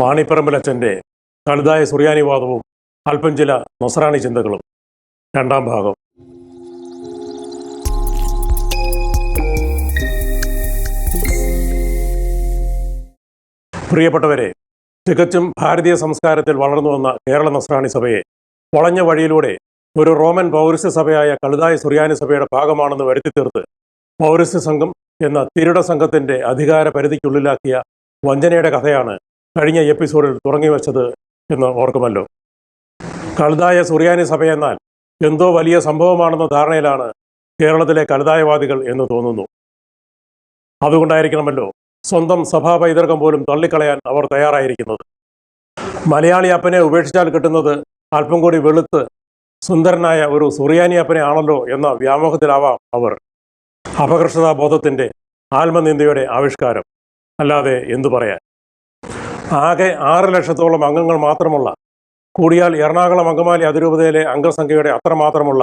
മാണിപ്പറമ്പിലച്ചന്റെ തളുതായ സുറിയാനിവാദവും അല്പം ചില നൊസറാണി ചിന്തകളും. രണ്ടാം ഭാഗം. പ്രിയപ്പെട്ടവരെ തികച്ചും ഭാരതീയ സംസ്കാരത്തിൽ വളർന്നു വന്ന കേരള നസ്രാണി സഭയെ വളഞ്ഞ വഴിയിലൂടെ ഒരു റോമൻ പൗരസ്യ സഭയായ കളുതായ സുറിയാനി സഭയുടെ ഭാഗമാണെന്ന് വരുത്തി തീർത്ത് പൗരസ്യ സംഘം എന്ന തിരുട സംഘത്തിന്റെ അധികാര പരിധിക്കുള്ളിലാക്കിയ വഞ്ചനയുടെ കഥയാണ് കഴിഞ്ഞ എപ്പിസോഡിൽ തുടങ്ങി വച്ചത് എന്ന് ഓർക്കുമല്ലോ. കളുതായ സുറിയാനി സഭയെന്നാൽ എന്തോ വലിയ സംഭവമാണെന്ന ധാരണയിലാണ് കേരളത്തിലെ കലുതായവാദികൾ എന്ന് തോന്നുന്നു. അതുകൊണ്ടായിരിക്കണമല്ലോ സ്വന്തം സഭാ പൈതൃകം പോലും തള്ളിക്കളയാൻ അവർ തയ്യാറായിരിക്കുന്നത്. മലയാളി അപ്പനെ ഉപേക്ഷിച്ചാൽ കിട്ടുന്നത് അല്പം കൂടി വെളുത്ത് സുന്ദരനായ ഒരു സുറിയാനി അപ്പനെ ആണല്ലോ എന്ന വ്യാമോഹത്തിലാവാം അവർ. അപകർഷതാ ബോധത്തിന്റെ ആത്മനിന്ദയുടെ ആവിഷ്കാരം. അല്ലാതെ എന്തു പറയാൻ? ആകെ ആറ് ലക്ഷത്തോളം അംഗങ്ങൾ മാത്രമുള്ള കൂടിയാൽ എറണാകുളം അങ്കമാലി അതിരൂപതയിലെ അംഗസംഖ്യയുടെ അത്രമാത്രമുള്ള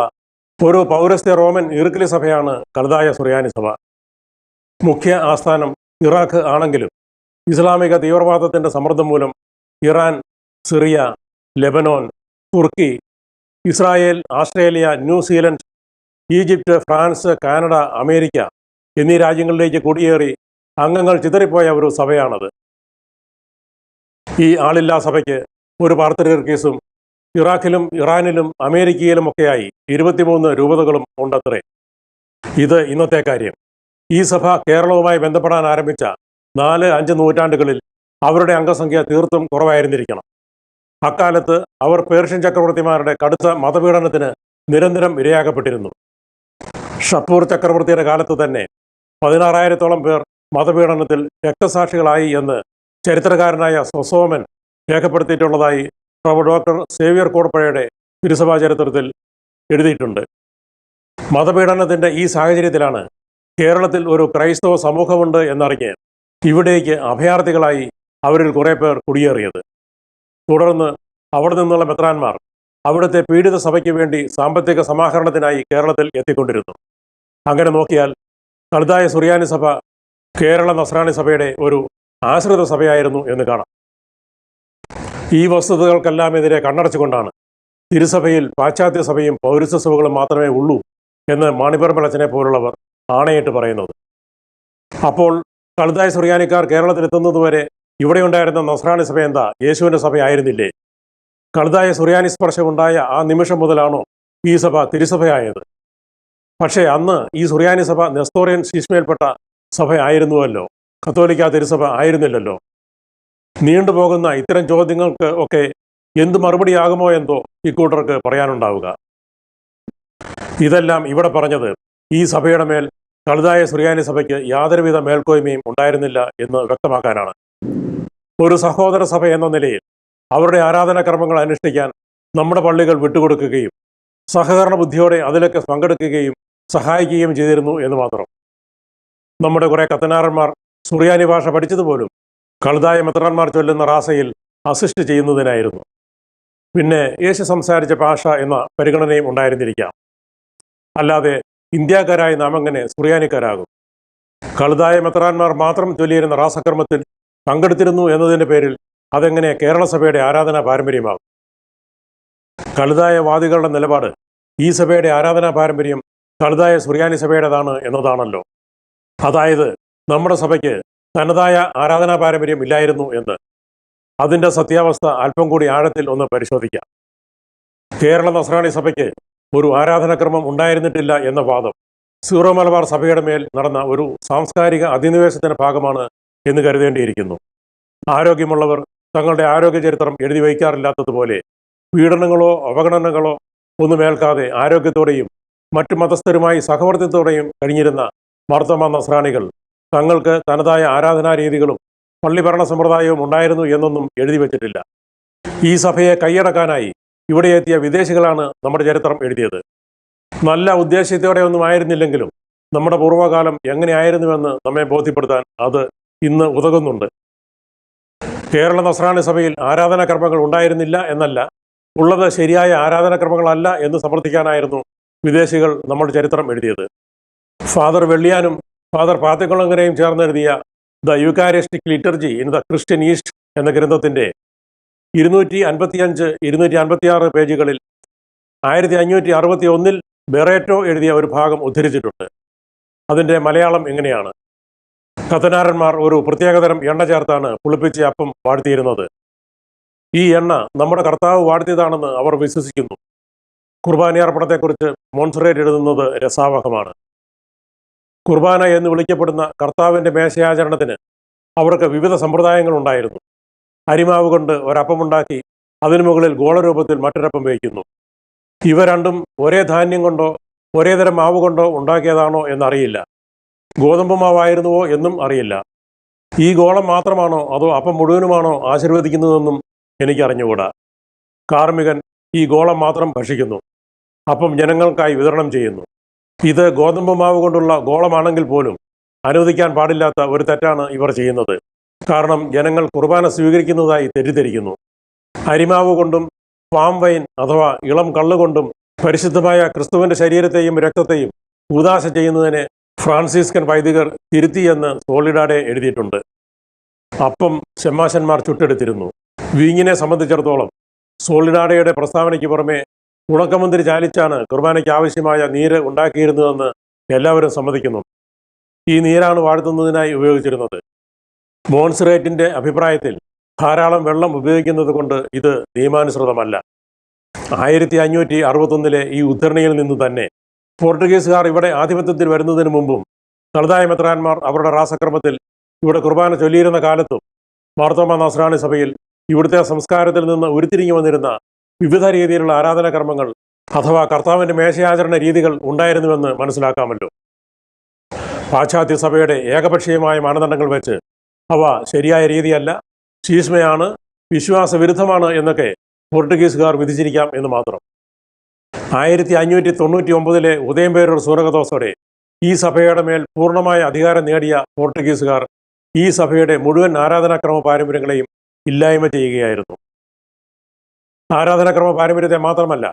ഒരു പൗരസ്ത്യ റോമൻ ഈർക്കിലി സഭയാണ് കലുതായ സുറിയാനി സഭ. മുഖ്യ ആസ്ഥാനം ഇറാഖ് ആണെങ്കിലും ഇസ്ലാമിക തീവ്രവാദത്തിന്റെ സമ്മർദ്ദം മൂലം ഇറാൻ സിറിയ ലെബനോൻ തുർക്കി Israel Australia New Zealand Egypt France Canada America എന്നീ രാജ്യങ്ങളിലേക്ക് കുടിയേറി അംഗങ്ങൾ ചിതറിപ്പോയ ഒരു സഭയാണത്. ഈ ആളില്ലാ സഭയ്ക്ക് ഒരു കേസും ഇറാഖിലും ഇറാനിലും അമേരിക്കയിലുമൊക്കെയായി ഇരുപത്തിമൂന്ന് രൂപതകളും ഉണ്ടത്രേ. ഇത് ഇന്നത്തെ കാര്യം. ഈ സഭ കേരളവുമായി ബന്ധപ്പെടാൻ ആരംഭിച്ച നാല് അഞ്ച് നൂറ്റാണ്ടുകളിൽ അവരുടെ അംഗസംഖ്യ തീർത്തും കുറവായിരുന്നിരിക്കണം. അക്കാലത്ത് അവർ പേർഷ്യൻ ചക്രവർത്തിമാരുടെ കടുത്ത മതപീഡനത്തിന് നിരന്തരം ഇരയാക്കപ്പെട്ടിരുന്നു. ഷപ്പൂർ ചക്രവർത്തിയുടെ കാലത്ത് തന്നെ പതിനാറായിരത്തോളം പേർ മതപീഡനത്തിൽ രക്തസാക്ഷികളായി എന്ന് ചരിത്രകാരനായ സൊസോമൻ രേഖപ്പെടുത്തിയിട്ടുള്ളതായി ഡോക്ടർ സേവ്യർ കോടപ്പഴയുടെ തിരുസഭാ ചരിത്രത്തിൽ എഴുതിയിട്ടുണ്ട്. മതപീഡനത്തിന്റെ ഈ സാഹചര്യത്തിലാണ് കേരളത്തിൽ ഒരു ക്രൈസ്തവ സമൂഹമുണ്ട് എന്നറിഞ്ഞ് ഇവിടേക്ക് അഭയാർത്ഥികളായി അവരിൽ കുറേ പേർ കുടിയേറിയത്. തുടർന്ന് അവിടെ നിന്നുള്ള മെത്രാന്മാർ അവിടുത്തെ പീഡിത സഭയ്ക്ക് വേണ്ടി സാമ്പത്തിക സമാഹരണത്തിനായി കേരളത്തിൽ എത്തിക്കൊണ്ടിരുന്നു. അങ്ങനെ നോക്കിയാൽ കളുതായ സുറിയാനി സഭ കേരള നസ്രാണി സഭയുടെ ഒരു ആശ്രിത സഭയായിരുന്നു എന്ന് കാണാം. ഈ വസ്തുതകൾക്കെല്ലാം എതിരെ കണ്ണടച്ചുകൊണ്ടാണ് തിരുസഭയിൽ പാശ്ചാത്യ സഭയും പൗരസ്ത്യ സഭകളും മാത്രമേ ഉള്ളൂ എന്ന് മാണിപ്പറമ്പളച്ചനെ പോലുള്ളവർ ആണയിട്ട് പറയുന്നത്. അപ്പോൾ കളുതായ സുറിയാനിക്കാർ കേരളത്തിലെത്തുന്നതുവരെ ഇവിടെ ഉണ്ടായിരുന്ന നസ്രാണി സഭ എന്താ? യേശുവിന്റെ സഭയായിരുന്നില്ലേ? കളുതായ സുറിയാനി സ്പർശമുണ്ടായ ആ നിമിഷം മുതലാണോ ഈ സഭ തിരുസഭയായത്? പക്ഷേ അന്ന് ഈ സുറിയാനി സഭ നെസ്തോറിയൻ ശീഷ്മയിൽപ്പെട്ട സഭയായിരുന്നുവല്ലോ. കത്തോലിക്ക തിരുസഭ ആയിരുന്നില്ലല്ലോ. നീണ്ടുപോകുന്ന ഇത്തരം ചോദ്യങ്ങൾക്ക് ഒക്കെ എന്ത് മറുപടിയാകുമോ എന്തോ ഇക്കൂട്ടർക്ക് പറയാനുണ്ടാവുക. ഇതെല്ലാം ഇവിടെ പറഞ്ഞത് ഈ സഭയുടെ മേൽ കളുതായ സുറിയാനി സഭയ്ക്ക് യാതൊരുവിധ മേൽക്കോയ്മയും ഉണ്ടായിരുന്നില്ല എന്ന് വ്യക്തമാക്കാനാണ്. ഒരു സഹോദര സഭ എന്ന നിലയിൽ അവരുടെ ആരാധനാക്രമങ്ങൾ അനുഷ്ഠിക്കാൻ നമ്മുടെ പള്ളികൾ വിട്ടുകൊടുക്കുകയും സഹകരണ ബുദ്ധിയോടെ അതിലൊക്കെ പങ്കെടുക്കുകയും സഹായിക്കുകയും ചെയ്തിരുന്നു എന്ന് മാത്രം. നമ്മുടെ കുറെ കത്തനാറന്മാർ സുറിയാനി ഭാഷ പഠിച്ചതുപോലും കളുതായ മെത്രാന്മാർ ചൊല്ലുന്ന റാസയിൽ അസിസ്റ്റ് ചെയ്യുന്നതിനായിരുന്നു. പിന്നെ യേശു സംസാരിച്ച ഭാഷ എന്ന പരിഗണനയും ഉണ്ടായിരുന്നിരിക്കാം. അല്ലാതെ ഇന്ത്യക്കാരായ നാം എങ്ങനെ സുറിയാനിക്കാരാകും. കളുതായ മെത്രാന്മാർ മാത്രം ചൊല്ലിയിരുന്ന റാസക്രമത്തിൽ പങ്കെടുത്തിരുന്നു എന്നതിന്റെ പേരിൽ അതെങ്ങനെ കേരള സഭയുടെ ആരാധനാ പാരമ്പര്യമാകും? കളുതായ വാദികളുടെ നിലപാട് ഈ സഭയുടെ ആരാധനാ പാരമ്പര്യം കളുതായ സുറിയാനി സഭയുടേതാണ് എന്നതാണല്ലോ. അതായത് നമ്മുടെ സഭയ്ക്ക് തനതായ ആരാധനാ പാരമ്പര്യം ഇല്ലായിരുന്നു എന്ന്. അതിന്റെ സത്യാവസ്ഥ അല്പം കൂടി ആഴത്തിൽ ഒന്ന് പരിശോധിക്കാം. കേരള നസ്രാണി സഭയ്ക്ക് ഒരു ആരാധനാക്രമം ഉണ്ടായിരുന്നിട്ടില്ല എന്ന വാദം സീറോ മലബാർ സഭയുടെ മേൽ നടന്ന ഒരു സാംസ്കാരിക അധിനിവേശത്തിന്റെ ഭാഗമാണ് എന്ന് കരുതേണ്ടിയിരിക്കുന്നു. ആരോഗ്യമുള്ളവർ തങ്ങളുടെ ആരോഗ്യ ചരിത്രം എഴുതി വയ്ക്കാറില്ലാത്തതുപോലെ പീഡനങ്ങളോ അവഗണനകളോ ഒന്നും ഏൽക്കാതെ ആരോഗ്യത്തോടെയും മറ്റു മതസ്ഥരുമായി സഹവർത്തിത്തോടെയും കഴിഞ്ഞിരുന്ന മാർത്തമ നസ്രാണികൾ തങ്ങൾക്ക് തനതായ ആരാധനാ രീതികളും പള്ളിഭരണ സമ്പ്രദായവും ഉണ്ടായിരുന്നു എന്നൊന്നും എഴുതി വച്ചിട്ടില്ല. ഈ സഭയെ കൈയടക്കാനായി ഇവിടെ എത്തിയ വിദേശികളാണ് നമ്മുടെ ചരിത്രം എഴുതിയത്. നല്ല ഉദ്ദേശ്യത്തോടെ ഒന്നും ആയിരുന്നില്ലെങ്കിലും നമ്മുടെ പൂർവകാലം എങ്ങനെയായിരുന്നുവെന്ന് നമ്മെ ബോധ്യപ്പെടുത്താൻ അത് ഇന്ന് ഉതകുന്നുണ്ട്. കേരള നസ്രാണി സഭയിൽ ആരാധനാക്രമങ്ങൾ ഉണ്ടായിരുന്നില്ല എന്നല്ല ഉള്ളത് ശരിയായ ആരാധനാക്രമങ്ങളല്ല എന്ന് സമർത്ഥിക്കാനായിരുന്നു വിദേശികൾ നമ്മുടെ ചരിത്രം എഴുതിയത്. ഫാദർ വെള്ളിയാനും ഫാദർ പാത്തക്കുളങ്ങരയും ചേർന്നെഴുതിയ the Eucharistic liturgy in the Christian East എന്ന ഗ്രന്ഥത്തിന്റെ ഇരുന്നൂറ്റി അൻപത്തിയഞ്ച് ഇരുന്നൂറ്റി അൻപത്തിയാറ് പേജുകളിൽ ആയിരത്തി അഞ്ഞൂറ്റി അറുപത്തി ഒന്നിൽ ബെറേറ്റോ എഴുതിയ ഒരു ഭാഗം ഉദ്ധരിച്ചിട്ടുണ്ട്. അതിന്റെ മലയാളം എങ്ങനെയാണ്? കത്തനാരന്മാർ ഒരു പ്രത്യേകതരം എണ്ണ ചേർത്താണ് പുളിപ്പിച്ച അപ്പം വാഴ്ത്തിയിരുന്നത്. ഈ എണ്ണ നമ്മുടെ കർത്താവ് വാഴ്ത്തിയതാണെന്ന് അവർ വിശ്വസിക്കുന്നു. കുർബാനയർപ്പണത്തെക്കുറിച്ച് മോൺസറേറ്റ് എഴുതുന്നത് രസാവഹമാണ്. കുർബാന എന്ന് വിളിക്കപ്പെടുന്ന കർത്താവിന്റെ മേശയാചരണത്തിന് അവർക്ക് വിവിധ സമ്പ്രദായങ്ങൾ ഉണ്ടായിരുന്നു അരിമാവ് കൊണ്ട് ഒരപ്പമുണ്ടാക്കി അതിനു മുകളിൽ ഗോളരൂപത്തിൽ മറ്റൊരപ്പം വയ്ക്കുന്നു. ഇവ രണ്ടും ഒരേ ധാന്യം കൊണ്ടോ ഒരേ തരം മാവ് കൊണ്ടോ ഉണ്ടാക്കിയതാണോ എന്നറിയില്ല. ഗോതമ്പ് മാവായിരുന്നുവോ എന്നും അറിയില്ല. ഈ ഗോളം മാത്രമാണോ അതോ അപ്പം മുഴുവനുമാണോ ആശീർവദിക്കുന്നതെന്നും എനിക്കറിഞ്ഞുകൂടാ. കാർമികൻ ഈ ഗോളം മാത്രം ഭക്ഷിക്കുന്നു. അപ്പം ജനങ്ങൾക്കായി വിതരണം ചെയ്യുന്നു. ഇത് ഗോതമ്പ് മാവ് കൊണ്ടുള്ള ഗോളമാണെങ്കിൽ പോലും അനുവദിക്കാൻ പാടില്ലാത്ത ഒരു തെറ്റാണ് ഇവർ ചെയ്യുന്നത്. കാരണം ജനങ്ങൾ കുർബാന സ്വീകരിക്കുന്നതായി തെറ്റിദ്ധരിക്കുന്നു. അരിമാവ് കൊണ്ടും പാം വൈൻ അഥവാ ഇളം കള്ളുകൊണ്ടും പരിശുദ്ധമായ ക്രിസ്തുവിന്റെ ശരീരത്തെയും രക്തത്തെയും ഉദാശ ചെയ്യുന്നതിനെ ഫ്രാൻസിസ്കൻ വൈദികർ തിരുത്തിയെന്ന് സോളിഡാഡെ എഴുതിയിട്ടുണ്ട്. അപ്പം ഷെമ്മാശന്മാർ ചുട്ടെടുത്തിരുന്നു. വീങ്ങിനെ സംബന്ധിച്ചിടത്തോളം സോളിഡാഡയുടെ പ്രസ്താവനയ്ക്ക് പുറമെ ഉണക്കമന്ത്രി ചാലിച്ചാണ് കുർബാനയ്ക്ക് ആവശ്യമായ നീര് ഉണ്ടാക്കിയിരുന്നതെന്ന് എല്ലാവരും സമ്മതിക്കുന്നു. ഈ നീരാണ് വാഴ്ത്തുന്നതിനായി ഉപയോഗിച്ചിരുന്നത്. മോൺസറേറ്റിന്റെ അഭിപ്രായത്തിൽ ധാരാളം വെള്ളം ഉപയോഗിക്കുന്നത് കൊണ്ട് ഇത് നിയമാനുസൃതമല്ല. ആയിരത്തി അഞ്ഞൂറ്റി അറുപത്തൊന്നിലെ ഈ ഉദ്ധരണിയിൽ നിന്ന് തന്നെ പോർട്ടുഗീസുകാർ ഇവിടെ ആധിപത്യത്തിൽ വരുന്നതിന് മുമ്പും തളുതായ മെത്രാന്മാർ അവരുടെ രാസക്രമത്തിൽ ഇവിടെ കുർബാന ചൊല്ലിയിരുന്ന കാലത്തും മാർത്തോമ നസ്രാണി സഭയിൽ ഇവിടുത്തെ സംസ്കാരത്തിൽ നിന്ന് ഉരുത്തിരിഞ്ഞു വന്നിരുന്ന വിവിധ രീതിയിലുള്ള ആരാധനാകർമ്മങ്ങൾ അഥവാ കർത്താവിന്റെ മേശയാചരണ രീതികൾ ഉണ്ടായിരുന്നുവെന്ന് മനസ്സിലാക്കാമല്ലോ. പാശ്ചാത്യ സഭയുടെ ഏകപക്ഷീയമായ മാനദണ്ഡങ്ങൾ വെച്ച് അവ ശരിയായ രീതിയല്ല ശീഷ്മയാണ് വിശ്വാസവിരുദ്ധമാണ് എന്നൊക്കെ പോർട്ടുഗീസുകാർ വിധിച്ചിരിക്കാം എന്ന് മാത്രം. ആയിരത്തി അഞ്ഞൂറ്റി തൊണ്ണൂറ്റി ഒമ്പതിലെ ഉദയംപേരൂർ സൂരകദോസോടെ ഈ സഭയുടെ മേൽ പൂർണമായ അധികാരം നേടിയ പോർട്ടുഗീസുകാർ ഈ സഭയുടെ മുഴുവൻ ആരാധനാക്രമ പാരമ്പര്യങ്ങളെയും ഇല്ലായ്മ ചെയ്യുകയായിരുന്നു. ആരാധനാക്രമ പാരമ്പര്യത്തെ മാത്രമല്ല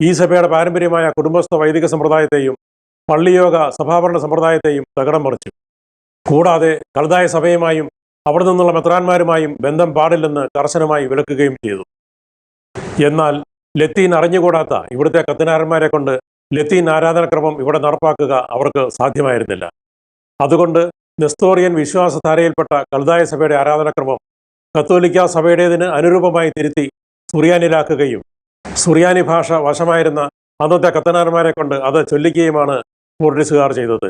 ഈ സഭയുടെ പാരമ്പര്യമായ കുടുംബസ്ഥ വൈദിക സമ്പ്രദായത്തെയും പള്ളിയോഗ സഭാഭരണ സമ്പ്രദായത്തെയും തകടം മറിച്ചു. കൂടാതെ കളുതായ സഭയുമായും അവിടെ നിന്നുള്ള മെത്രാന്മാരുമായും ബന്ധം പാടില്ലെന്ന് കർശനമായി വിലക്കുകയും ചെയ്തു. എന്നാൽ ലത്തീൻ അറിഞ്ഞുകൂടാത്ത ഇവിടുത്തെ കത്തനാരന്മാരെ കൊണ്ട് ലത്തീൻ ആരാധനക്രമം ഇവിടെ നടപ്പാക്കുക അവർക്ക് സാധ്യമായിരുന്നില്ല. അതുകൊണ്ട് നെസ്തോറിയൻ വിശ്വാസധാരയിൽപ്പെട്ട കളുതായ സഭയുടെ ആരാധനക്രമം കത്തോലിക്ക സഭയുടേതിന് അനുരൂപമായി തിരുത്തി സുറിയാനിലാക്കുകയും സുറിയാനി ഭാഷ വശമായിരുന്ന അന്നത്തെ കത്തനാരന്മാരെ കൊണ്ട് അത് ചൊല്ലിക്കുകയുമാണ് പോർട്ടുഗീസുകാർ ചെയ്തത്.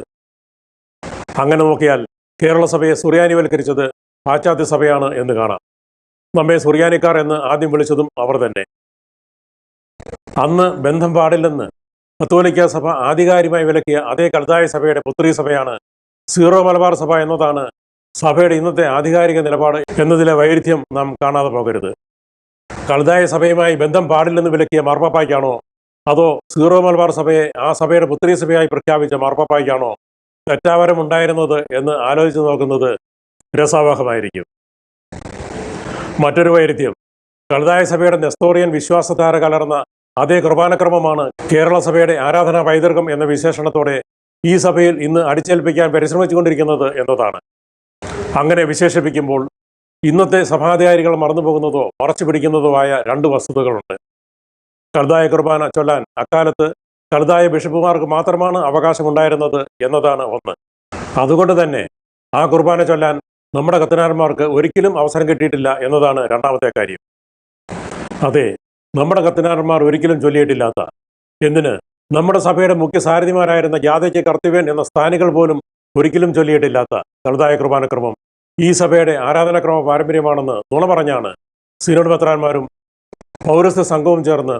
അങ്ങനെ നോക്കിയാൽ കേരള സഭയെ സുറിയാനിവൽക്കരിച്ചത് പാശ്ചാത്യ സഭയാണ് എന്ന് കാണാം. നമ്മെ സുറിയാനിക്കാർ എന്ന് ആദ്യം വിളിച്ചതും അവർ തന്നെ. അന്ന് ബന്ധം പാടില്ലെന്ന് കത്തോലിക്ക സഭ ആധികാരികമായി വിലക്കിയ അതേ കൽതായ സഭയുടെ പുത്രി സഭയാണ് സീറോ മലബാർ സഭ എന്നതാണ് സഭയുടെ ഇന്നത്തെ ആധികാരിക നിലപാട് എന്നതിലെ വൈരുദ്ധ്യം നാം കാണാതെ പോകരുത്. കൽതായ സഭയുമായി ബന്ധം പാടില്ലെന്ന് വിലക്കിയ മാർപ്പാപ്പായ്ക്കാണോ? അതോ സീറോ മലബാർ സഭയെ ആ സഭയുടെ പുത്രി സഭയായി പ്രഖ്യാപിച്ച മാർപ്പാപ്പായ്ക്കാണോ തെറ്റാവരം ഉണ്ടായിരുന്നത് എന്ന് ആലോചിച്ച് നോക്കുന്നത് രസാവഹമായിരിക്കും. മറ്റൊരു വൈരുദ്ധ്യം. കളുതായ സഭയുടെ നെസ്തോറിയൻ വിശ്വാസധാര കലർന്ന അതേ കുർബാനക്രമമാണ് കേരള സഭയുടെ ആരാധനാ പൈതൃകം എന്ന വിശേഷണത്തോടെ ഈ സഭയിൽ ഇന്ന് അടിച്ചേൽപ്പിക്കാൻ പരിശ്രമിച്ചുകൊണ്ടിരിക്കുന്നത് എന്നതാണ്. അങ്ങനെ വിശേഷിപ്പിക്കുമ്പോൾ ഇന്നത്തെ സഭാധികാരികൾ മറന്നുപോകുന്നതോ മറച്ചു പിടിക്കുന്നതോ ആയ രണ്ട് വസ്തുതകളുണ്ട്. കർദായ കുർബാന ചൊല്ലാൻ അക്കാലത്ത് കർദായ ബിഷപ്പുമാർക്ക് മാത്രമാണ് അവകാശമുണ്ടായിരുന്നത് എന്നതാണ് ഒന്ന്. അതുകൊണ്ട് തന്നെ ആ കുർബാന ചൊല്ലാൻ നമ്മുടെ കത്തനാരന്മാർക്ക് ഒരിക്കലും അവസരം കിട്ടിയിട്ടില്ല എന്നതാണ് രണ്ടാമത്തെ കാര്യം. അതെ നമ്മുടെ കത്തനാരന്മാർ ഒരിക്കലും ചൊല്ലിയിട്ടില്ലാത്ത എന്തിന്? നമ്മുടെ സഭയുടെ മുഖ്യ സാരഥിമാരായിരുന്ന ജാഥയ്ക്ക് കർത്തവ്യൻ എന്ന സ്ഥാനികൾ പോലും ഒരിക്കലും ചൊല്ലിയിട്ടില്ലാത്ത കർദായ കുർബാനക്രമം ഈ സഭയുടെ ആരാധനാക്രമ പാരമ്പര്യമാണെന്ന് നുണ പറഞ്ഞാണ് സിനോഡ് പത്രാന്മാരും പൗരസ്ത്യ സംഘവും ചേർന്ന്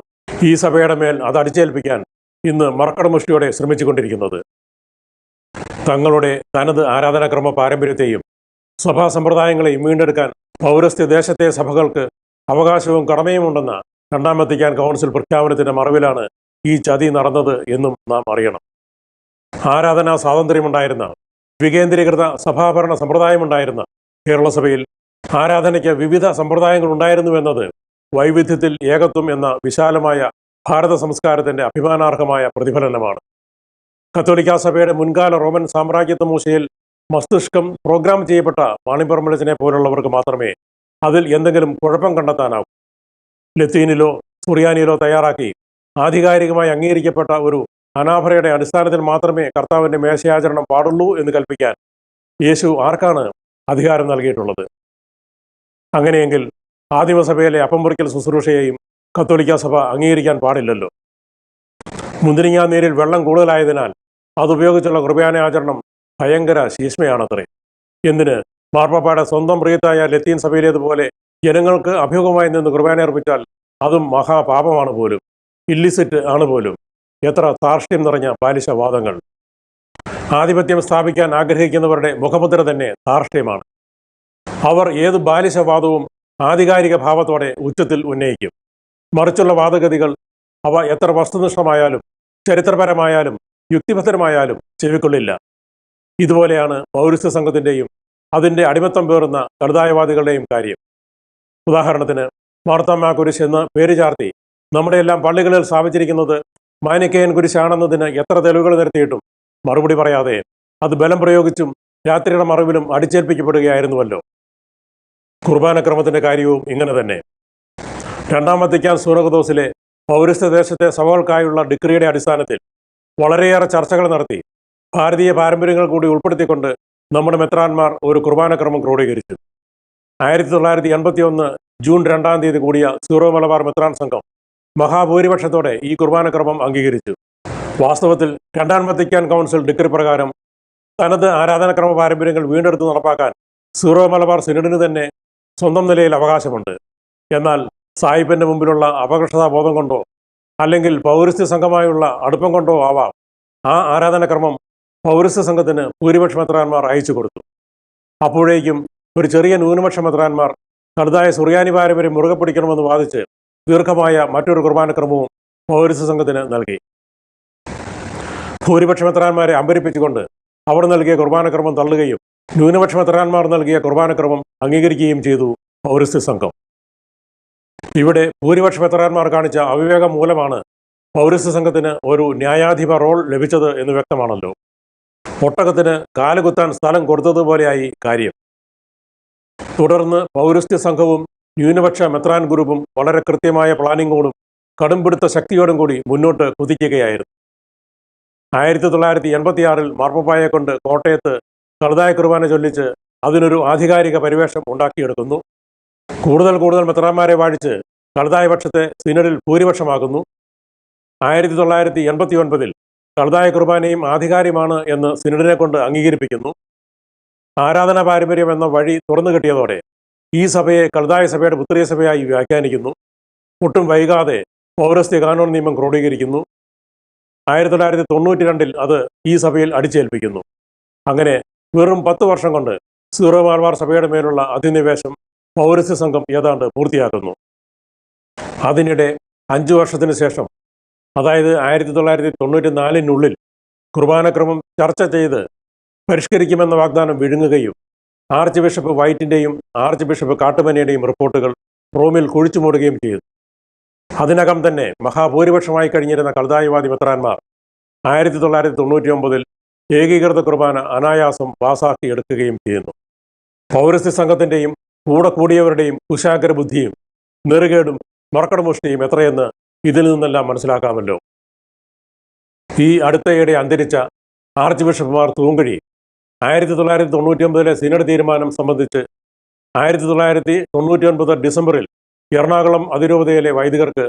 ഈ സഭയുടെ മേൽ അത് അടിച്ചേൽപ്പിക്കാൻ ഇന്ന് മറക്കടമുഷ്ടിയോടെ ശ്രമിച്ചുകൊണ്ടിരിക്കുന്നത്. തങ്ങളുടെ തനത് ആരാധനാക്രമ പാരമ്പര്യത്തെയും സഭാ സമ്പ്രദായങ്ങളെയും വീണ്ടെടുക്കാൻ പൗരസ്ത്യ ദേശത്തെ സഭകൾക്ക് അവകാശവും കടമയുമുണ്ടെന്ന രണ്ടാം വത്തിക്കാൻ കൗൺസിൽ പ്രഖ്യാപനത്തിന്റെ മറവിലാണ് ഈ ചതി നടന്നത് എന്നും നാം അറിയണം. ആരാധനാ സ്വാതന്ത്ര്യമുണ്ടായിരുന്ന വികേന്ദ്രീകൃത സഭാഭരണ സമ്പ്രദായമുണ്ടായിരുന്ന കേരള സഭയിൽ ആരാധനയ്ക്ക് വിവിധ സമ്പ്രദായങ്ങൾ ഉണ്ടായിരുന്നുവെന്നത് വൈവിധ്യത്തിൽ ഏകത്വം എന്ന വിശാലമായ ഭാരത സംസ്കാരത്തിന്റെ അഭിമാനാർഹമായ പ്രതിഫലനമാണ്. കത്തോലിക്ക സഭയുടെ മുൻകാല റോമൻ സാമ്രാജ്യത്വ മൂശയിൽ മസ്തിഷ്കം പ്രോഗ്രാം ചെയ്യപ്പെട്ട മാണിപ്പറമ്പലച്ചനെ പോലുള്ളവർക്ക് മാത്രമേ അതിൽ എന്തെങ്കിലും കുഴപ്പം കണ്ടെത്താനാവും. ലത്തീനിലോ സുറിയാനിയിലോ തയ്യാറാക്കി ആധികാരികമായി അംഗീകരിക്കപ്പെട്ട ഒരു അനാഭരയുടെ അടിസ്ഥാനത്തിൽ മാത്രമേ കർത്താവിന്റെ മേശയാചരണം പാടുള്ളൂ എന്ന് കൽപ്പിക്കാൻ യേശു ആർക്കാണ് അധികാരം നൽകിയിട്ടുള്ളത്? അങ്ങനെയെങ്കിൽ ആദിമസഭയിലെ അപ്പം മുറിക്കൽ ശുശ്രൂഷയെയും കത്തോലിക്ക സഭ അംഗീകരിക്കാൻ പാടില്ലല്ലോ. മുന്തിരിങ്ങാ നീരിൽ വെള്ളം കൂടുതലായതിനാൽ അതുപയോഗിച്ചുള്ള കുർബാന ആചരണം ഭയങ്കര ശീഷ്മയാണത്രേ. എന്തിന്? മാർപ്പാപ്പയുടെ സ്വന്തം പ്രിയത്തായ ലത്തീൻ സഭയിലേതുപോലെ ജനങ്ങൾക്ക് അഭ്യൂഹമായി നിന്ന് കുർബാന അർപ്പിച്ചാൽ അതും മഹാപാപമാണ് പോലും. ഇല്ലിസിറ്റ് ആണ് പോലും. എത്ര ധാർഷ്ട്യം നിറഞ്ഞ ബാലിശവാദങ്ങൾ ആധിപത്യം സ്ഥാപിക്കാൻ ആഗ്രഹിക്കുന്നവരുടെ മുഖമുദ്ര തന്നെ ധാർഷ്ട്യമാണ് അവർ ഏത് ബാലിശവാദവും ആധികാരിക ഭാവത്തോടെ ഉച്ചത്തിൽ ഉന്നയിക്കും. മറിച്ചുള്ള വാദഗതികൾ അവ എത്ര വസ്തുനിഷ്ഠമായാലും ചരിത്രപരമായാലും യുക്തിഭദ്രമായാലും ചെവിക്കൊള്ളില്ല. ഇതുപോലെയാണ് പൗരസ്ത്യ സംഘത്തിന്റെയും അതിന്റെ അടിമത്തം പേറുന്ന കളിതായവാദികളുടെയും കാര്യം. ഉദാഹരണത്തിന് മാർത്താമ്മ കുരിശ് എന്ന് പേര് ചാർത്തി നമ്മുടെയെല്ലാം പള്ളികളിൽ സ്ഥാപിച്ചിരിക്കുന്നത് മാനിക്കയൻ കുരിശാണെന്നതിന് എത്ര തെളിവുകൾ നിരത്തിയിട്ടും മറുപടി പറയാതെ അത് ബലം പ്രയോഗിച്ചും രാത്രിയുടെ മറവിലും അടിച്ചേൽപ്പിക്കപ്പെടുകയായിരുന്നുവല്ലോ. കുർബാനക്രമത്തിന്റെ കാര്യവും ഇങ്ങനെ തന്നെ. രണ്ടാം വത്തിക്കാൻ സൂറകദോസിലെ പൗരസ്ത്യ ദേശത്തെ സഭകൾക്കായുള്ള ഡിഗ്രിയുടെ അടിസ്ഥാനത്തിൽ വളരെയേറെ ചർച്ചകൾ നടത്തി. ഭാരതീയ പാരമ്പര്യങ്ങൾ കൂടി ഉൾപ്പെടുത്തിക്കൊണ്ട് നമ്മുടെ മെത്രാന്മാർ ഒരു കുർബാനക്രമം ക്രോഡീകരിച്ചു. ആയിരത്തി തൊള്ളായിരത്തി എൺപത്തി ഒന്ന് ജൂൺ രണ്ടാം തീയതി കൂടിയ സീറോ മലബാർ മെത്രാൻ സംഘം മഹാഭൂരിപക്ഷത്തോടെ ഈ കുർബാനക്രമം അംഗീകരിച്ചു. വാസ്തവത്തിൽ രണ്ടാം വത്തിക്കാൻ കൗൺസിൽ ഡിഗ്രി പ്രകാരം തനത് ആരാധനാക്രമ പാരമ്പര്യങ്ങൾ വീണ്ടെടുത്ത് നടപ്പാക്കാൻ സീറോ മലബാർ സിനഡിന് തന്നെ സ്വന്തം നിലയിൽ അവകാശമുണ്ട്. എന്നാൽ സാഹിബിന്റെ മുമ്പിലുള്ള അപകർഷതാബോധം കൊണ്ടോ അല്ലെങ്കിൽ പൗരസ്ത്യ സംഘമായുള്ള അടുപ്പം കൊണ്ടോ ആവാം. ആ ആരാധനാക്രമം പൗരസ്ത്യ സംഘത്തിന് ഭൂരിപക്ഷ മെത്രാന്മാർ അയച്ചു കൊടുത്തു. അപ്പോഴേക്കും ഒരു ചെറിയ ന്യൂനപക്ഷ മെത്രാന്മാർ തനതായ സുറിയാനി പാരമ്പര്യം മുറുകെ പിടിക്കണമെന്ന് വാദിച്ച് ദീർഘമായ മറ്റൊരു കുർബാനക്രമവും പൗരസ്ത്യ സംഘത്തിന് നൽകി. ഭൂരിപക്ഷ മെത്രാന്മാരെ അമ്പരിപ്പിച്ചുകൊണ്ട് അവർ നൽകിയ കുർബാനക്രമം തള്ളുകയും ന്യൂനപക്ഷ മെത്രാന്മാർ നൽകിയ കുർബാനക്രമം അംഗീകരിക്കുകയും ചെയ്തു പൗരസ്ത്യ സംഘം. ഇവിടെ ഭൂരിപക്ഷ മെത്രാന്മാർ കാണിച്ച അവിവേകം മൂലമാണ് പൗരസ്ത്യ സംഘത്തിന് ഒരു ന്യായാധിപ റോൾ ലഭിച്ചത് എന്ന് വ്യക്തമാണല്ലോ. ഒട്ടകത്തിന് കാലുകുത്താൻ സ്ഥലം കൊടുത്തതുപോലെയായി കാര്യം. തുടർന്ന് പൗരസ്ത്യ സംഘവും ന്യൂനപക്ഷ മെത്രാൻ ഗ്രൂപ്പും വളരെ കൃത്യമായ പ്ലാനിങ്ങോടും കടുംപിടുത്ത ശക്തിയോടും കൂടി മുന്നോട്ട് കുതിക്കുകയായിരുന്നു. ആയിരത്തി തൊള്ളായിരത്തി എൺപത്തിയാറിൽ മാർപ്പപ്പായെ കൊണ്ട് കോട്ടയത്ത് കളുതായ കുർബാന ചൊല്ലിച്ച് അതിനൊരു ആധികാരിക പരിവേഷം ഉണ്ടാക്കിയെടുക്കുന്നു. കൂടുതൽ കൂടുതൽ മെത്രാന്മാരെ വാഴിച്ച് കളുതായ പക്ഷത്തെ സിനഡിൽ ഭൂരിപക്ഷമാകുന്നു ആയിരത്തി തൊള്ളായിരത്തി എൺപത്തി ഒൻപതിൽ കളുതായ കുർബാനയും ആധികാരികമാണ് എന്ന് സിനഡിനെ കൊണ്ട് അംഗീകരിപ്പിക്കുന്നു. ആരാധനാ പാരമ്പര്യം എന്ന വഴി തുറന്നു കിട്ടിയതോടെ ഈ സഭയെ കളുതായ സഭയുടെ പുത്രിയ സഭയായി വ്യാഖ്യാനിക്കുന്നു. ഒട്ടും വൈകാതെ പൗരസ്ത്യ കാനോൻ നിയമം ക്രോഡീകരിക്കുന്നു. ആയിരത്തി തൊള്ളായിരത്തി തൊണ്ണൂറ്റി രണ്ടിൽ അത് ഈ സഭയിൽ അടിച്ചേൽപ്പിക്കുന്നു. അങ്ങനെ വെറും പത്ത് വർഷം കൊണ്ട് സീറോ മാർവാർ സഭയുടെ മേലുള്ള അധിനിവേശം പൗരസ്ത്യ സംഘം ഏതാണ്ട് പൂർത്തിയാക്കുന്നു. അതിനിടെ അഞ്ചു വർഷത്തിന് ശേഷം അതായത് ആയിരത്തി തൊള്ളായിരത്തി തൊണ്ണൂറ്റി നാലിനുള്ളിൽ കുർബാനക്രമം ചർച്ച ചെയ്ത് പരിഷ്കരിക്കുമെന്ന വാഗ്ദാനം വിഴുങ്ങുകയും ആർച്ച് ബിഷപ്പ് വൈറ്റിന്റെയും ആർച്ച് ബിഷപ്പ് കാട്ടുമനയുടെയും റിപ്പോർട്ടുകൾ റോമിൽ കുഴിച്ചു മൂടുകയും ചെയ്തു. അതിനകം തന്നെ മഹാഭൂരിപക്ഷമായി കഴിഞ്ഞിരുന്ന കളുതായവാദി മെത്രാന്മാർ ആയിരത്തി തൊള്ളായിരത്തി തൊണ്ണൂറ്റി ഒമ്പതിൽ ഏകീകൃത കുർബാന അനായാസം പാസാക്കി എടുക്കുകയും ചെയ്യുന്നു. പൗരസ്ത്യ സംഘത്തിന്റെയും കൂടെ കൂടിയവരുടെയും കുശാഗ്ര ബുദ്ധിയും നെറുകേടും മറക്കടമുഷ്ടിയും എത്രയെന്ന് ഇതിൽ നിന്നെല്ലാം മനസ്സിലാക്കാമല്ലോ. ഈ അടുത്തയിടെ അന്തരിച്ച ആർച്ച് ബിഷപ്പുമാർ തൂങ്കഴി ആയിരത്തി തൊള്ളായിരത്തി തൊണ്ണൂറ്റി ഒമ്പതിലെ സിനഡ് തീരുമാനം സംബന്ധിച്ച് ആയിരത്തി തൊള്ളായിരത്തി തൊണ്ണൂറ്റി ഒൻപത് ഡിസംബറിൽ എറണാകുളം അതിരൂപതയിലെ വൈദികർക്ക്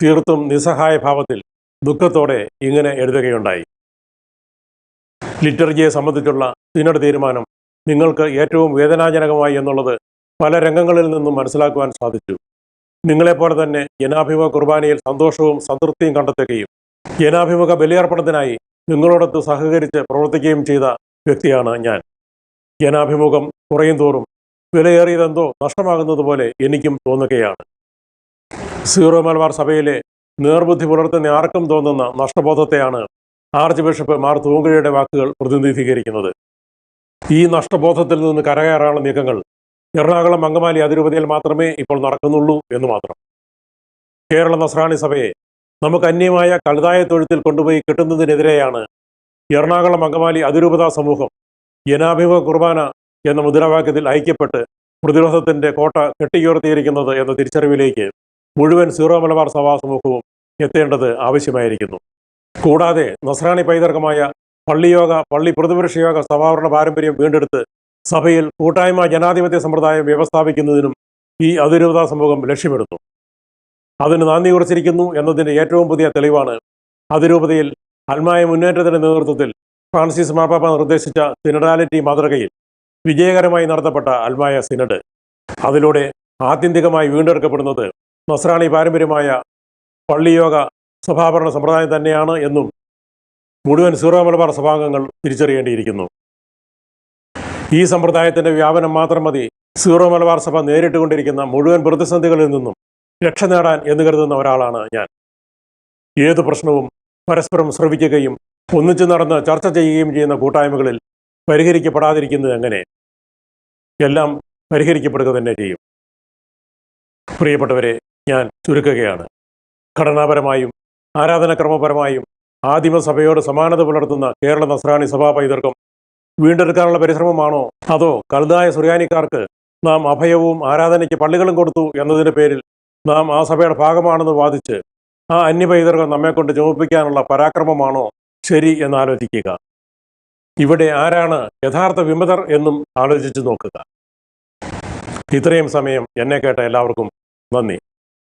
തീർത്തും നിസ്സഹായ ഭാവത്തിൽ ദുഃഖത്തോടെ ഇങ്ങനെ എഴുതുകയുണ്ടായി. ലിറ്റർജിയെ സംബന്ധിച്ചുള്ള സിനഡ് തീരുമാനം നിങ്ങൾക്ക് ഏറ്റവും വേദനാജനകമായി എന്നുള്ളത് പല രംഗങ്ങളിൽ നിന്നും മനസ്സിലാക്കുവാൻ സാധിച്ചു. നിങ്ങളെപ്പോലെ തന്നെ ജനാഭിമുഖ കുർബാനയിൽ സന്തോഷവും സംതൃപ്തിയും കണ്ടെത്തുകയും ജനാഭിമുഖ ബലിയർപ്പണത്തിനായി നിങ്ങളോടൊത്ത് സഹകരിച്ച് പ്രവർത്തിക്കുകയും ചെയ്ത വ്യക്തിയാണ് ഞാൻ. ജനാഭിമുഖം കുറയും തോറും വിലയേറിയതെന്തോ നഷ്ടമാകുന്നത് പോലെ എനിക്കും തോന്നുകയാണ്. സീറോ മലബാർ സഭയിലെ നേർബുദ്ധി പുലർത്തുന്ന ആർക്കും തോന്നുന്ന നഷ്ടബോധത്തെയാണ് ആർച്ച് ബിഷപ്പ് മാർ തൂങ്കുഴയുടെ വാക്കുകൾ പ്രതിനിധീകരിക്കുന്നത്. ഈ നഷ്ടബോധത്തിൽ നിന്ന് കരകയറാനുള്ള നീക്കങ്ങൾ എറണാകുളം അങ്കമാലി അതിരൂപതയിൽ മാത്രമേ ഇപ്പോൾ നടക്കുന്നുള്ളൂ എന്ന് മാത്രം. കേരള നസ്രാണി സഭയെ നമുക്ക് അന്യമായ കഴുതായ തൊഴുത്തിൽ കൊണ്ടുപോയി കിട്ടുന്നതിനെതിരെയാണ് എറണാകുളം അങ്കമാലി അതിരൂപതാ സമൂഹം ജനാഭിമുഖ കുർബാന എന്ന മുദ്രാവാക്യത്തിൽ ഐക്യപ്പെട്ട് പ്രതിരോധത്തിന്റെ കോട്ട കെട്ടിയുയർത്തിയിരിക്കുന്നത് എന്ന തിരിച്ചറിവിലേക്ക് മുഴുവൻ സീറോ മലബാർ സഭാ സമൂഹവും എത്തേണ്ടത് ആവശ്യമായിരിക്കുന്നു. കൂടാതെ നസ്രാണി പൈതൃകമായ പള്ളിയോഗ പള്ളി പ്രതിപക്ഷ യോഗ സഭാവരണ പാരമ്പര്യം വീണ്ടെടുത്ത് സഭയിൽ കൂട്ടായ്മ ജനാധിപത്യ സമ്പ്രദായം വ്യവസ്ഥാപിക്കുന്നതിനും ഈ അതിരൂപതാ സമൂഹം ലക്ഷ്യമിടുന്നു. അതിന് നാന്ദി കുറിച്ചിരിക്കുന്നു എന്നതിന്റെ ഏറ്റവും പുതിയ തെളിവാണ് അതിരൂപതയിൽ അൽമായ മുന്നേറ്റത്തിന്റെ നേതൃത്വത്തിൽ ഫ്രാൻസിസ് മാർപ്പാപ്പ നിർദ്ദേശിച്ച സിനഡാലിറ്റി മാതൃകയിൽ വിജയകരമായി നടത്തപ്പെട്ട അൽമായ സിനഡ്. അതിലൂടെ ആത്യന്തികമായി വീണ്ടെടുക്കപ്പെടുന്നത് നസ്രാണി പാരമ്പര്യമായ പള്ളിയോഗ സഭാഭരണ സമ്പ്രദായം തന്നെയാണ് എന്നും മുഴുവൻ സീറോ മലബാർ സഭാംഗങ്ങൾ തിരിച്ചറിയേണ്ടിയിരിക്കുന്നു. ഈ സമ്പ്രദായത്തിന്റെ വ്യാപനം മാത്രം മതി സീറോ മലബാർ സഭ നേരിട്ടുകൊണ്ടിരിക്കുന്ന മുഴുവൻ പ്രതിസന്ധികളിൽ നിന്നും രക്ഷ നേടാൻ എന്ന് കരുതുന്ന ഒരാളാണ് ഞാൻ. ഏത് പ്രശ്നവും പരസ്പരം ശ്രവിക്കുകയും ഒന്നിച്ചു നടന്ന് ചർച്ച ചെയ്യുകയും ചെയ്യുന്ന കൂട്ടായ്മകളിൽ പരിഹരിക്കപ്പെടാതിരിക്കുന്നത് എങ്ങനെ? എല്ലാം പരിഹരിക്കപ്പെടുക തന്നെ ചെയ്യും. പ്രിയപ്പെട്ടവരെ ഞാൻ ചുരുക്കുകയാണ്. ഘടനാപരമായും ആരാധനക്രമപരമായും ആദിമസഭയോട് സമാനത പുലർത്തുന്ന കേരള നസ്രാണി സഭാ പൈതൃകം വീണ്ടെടുക്കാനുള്ള പരിശ്രമമാണോ? അതോ കലുതായ സുറിയാനിക്കാർക്ക് നാം അഭയവും ആരാധനയ്ക്ക് പള്ളികളും കൊടുത്തു എന്നതിന്റെ പേരിൽ നാം ആ സഭയുടെ ഭാഗമാണെന്ന് വാദിച്ച് ആ അന്യപൈതൃകം നമ്മെക്കൊണ്ട് ചുമപ്പിക്കാനുള്ള പരാക്രമമാണോ ശരി എന്നാലോചിക്കുക ഇവിടെ ആരാണ് യഥാർത്ഥ വിമതർ എന്നും ആലോചിച്ചു നോക്കുക. ഇത്രയും സമയം എന്നെ കേട്ട എല്ലാവർക്കും നന്ദി.